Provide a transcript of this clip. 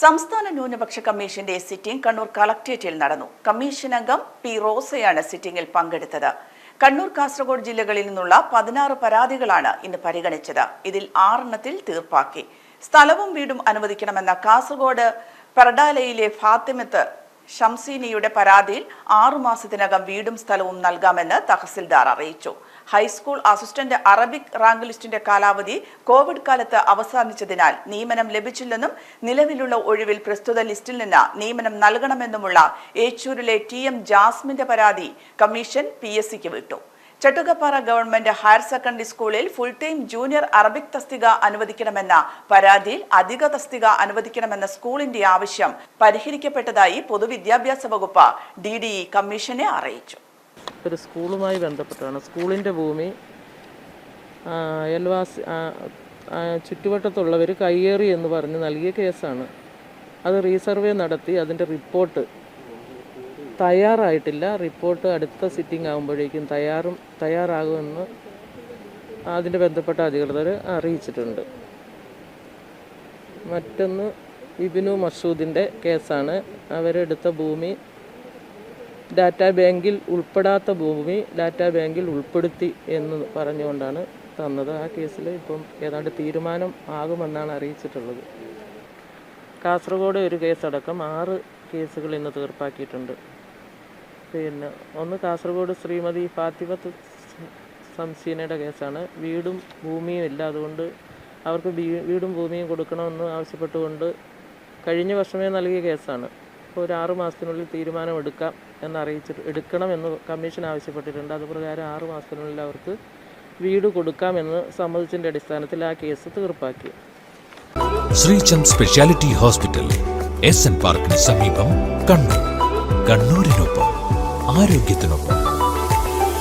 സംസ്ഥാന ന്യൂനപക്ഷ കമ്മീഷന്റെ സിറ്റിംഗ് കണ്ണൂർ കളക്ട്രേറ്റിൽ നടന്നു. കമ്മീഷൻ അംഗം പി റോസയാണ് സിറ്റിംഗിൽ പങ്കെടുത്തത്. കണ്ണൂർ കാസർഗോഡ് ജില്ലകളിൽ നിന്നുള്ള പതിനാറ് പരാതികളാണ് ഇന്ന് പരിഗണിച്ചത്. ഇതിൽ ആറെണ്ണത്തിൽ തീർപ്പാക്കി. സ്ഥലവും വീടും അനുവദിക്കണമെന്ന കാസർഗോഡ് പെർഡാലയിലെ ഫാത്തിമത്ത് ഷംസീനിയുടെ പരാതിയിൽ ആറുമാസത്തിനകം വീടും സ്ഥലവും നൽകാമെന്ന് തഹസിൽദാർ അറിയിച്ചു. ഹൈസ്കൂൾ അസിസ്റ്റന്റ് അറബിക് റാങ്ക് ലിസ്റ്റിന്റെ കാലാവധി കോവിഡ് കാലത്ത് അവസാനിച്ചതിനാൽ നിയമനം ലഭിച്ചില്ലെന്നും നിലവിലുള്ള ഒഴിവിൽ പ്രസ്തുത ലിസ്റ്റിൽ നിന്ന് നിയമനം നൽകണമെന്നുമുള്ള ഏച്ചൂരിലെ ടി എം ജാസ്മിന്റെ പരാതി കമ്മീഷൻ പി എസ് സിക്ക് വിട്ടു. ചട്ടുകപ്പാറ ഗവൺമെന്റ് ഹയർ സെക്കൻഡറി സ്കൂളിൽ ഫുൾ ടൈം ജൂനിയർ അറബിക് തസ്തിക അനുവദിക്കണമെന്ന പരാതിയിൽ അധിക തസ്തിക അനുവദിക്കണമെന്ന സ്കൂളിന്റെ ആവശ്യം പരിഹരിക്കപ്പെട്ടതായി പൊതുവിദ്യാഭ്യാസ വകുപ്പ് ഡി കമ്മീഷനെ അറിയിച്ചു. ഒരു സ്കൂളുമായി ബന്ധപ്പെട്ടാണ്. സ്കൂളിന്റെ ഭൂമി അയൽവാസി ചുറ്റുവട്ടത്തുള്ളവർ കയ്യേറി എന്ന് പറഞ്ഞ് നൽകിയ കേസാണ്. അത് റീസർവേ നടത്തി അതിന്റെ റിപ്പോർട്ട് തയ്യാറായിട്ടില്ല. റിപ്പോർട്ട് അടുത്ത സിറ്റിംഗ് ആകുമ്പോഴേക്കും തയ്യാറും തയ്യാറാകുമെന്ന് അതിന്റെ ബന്ധപ്പെട്ട അധികൃതർ അറിയിച്ചിട്ടുണ്ട്. മറ്റൊന്ന് ഇബിനു മഷൂദിന്റെ കേസാണ്. അവരെടുത്ത ഭൂമി ഡാറ്റാ ബാങ്കിൽ ഉൾപ്പെടാത്ത ഭൂമി ഡാറ്റാ ബാങ്കിൽ ഉൾപ്പെടുത്തി എന്ന് പറഞ്ഞുകൊണ്ടാണ് തന്നത്. ആ കേസിൽ ഇപ്പം ഏതാണ്ട് തീരുമാനം ആകുമെന്നാണ് അറിയിച്ചിട്ടുള്ളത്. കാസർഗോഡ് ഒരു കേസടക്കം ആറ് കേസുകൾ ഇന്ന് തീർപ്പാക്കിയിട്ടുണ്ട്. പിന്നെ ഒന്ന് കാസർഗോഡ് ശ്രീമതി ഫാത്തിമത്ത് സംസീനയുടെ കേസാണ്. വീടും ഭൂമിയും ഇല്ല അതുകൊണ്ട് അവർക്ക് വീടും ഭൂമിയും കൊടുക്കണമെന്ന് ആവശ്യപ്പെട്ടുകൊണ്ട് കഴിഞ്ഞ വർഷമേ നൽകിയ കേസാണ്. അപ്പോൾ ഒരു ആറ് മാസത്തിനുള്ളിൽ തീരുമാനം എടുക്കാം എന്ന് അറിയിച്ചിട്ട് എടുക്കണമെന്ന് കമ്മീഷൻ ആവശ്യപ്പെട്ടിട്ടുണ്ട്. അതുപ്രകാരം ആറ് മാസത്തിനുള്ളിൽ അവർക്ക് വീട് കൊടുക്കാമെന്ന് സമ്മതിച്ചതിന്റെ അടിസ്ഥാനത്തിൽ ആ case തീർപ്പാക്കി. Sreechand speciality hospital S N പാർക്കിന് സമീപം കണ്ണൂർ. കണ്ണൂരിനൊപ്പം ആരോഗ്യത്തിനൊപ്പം.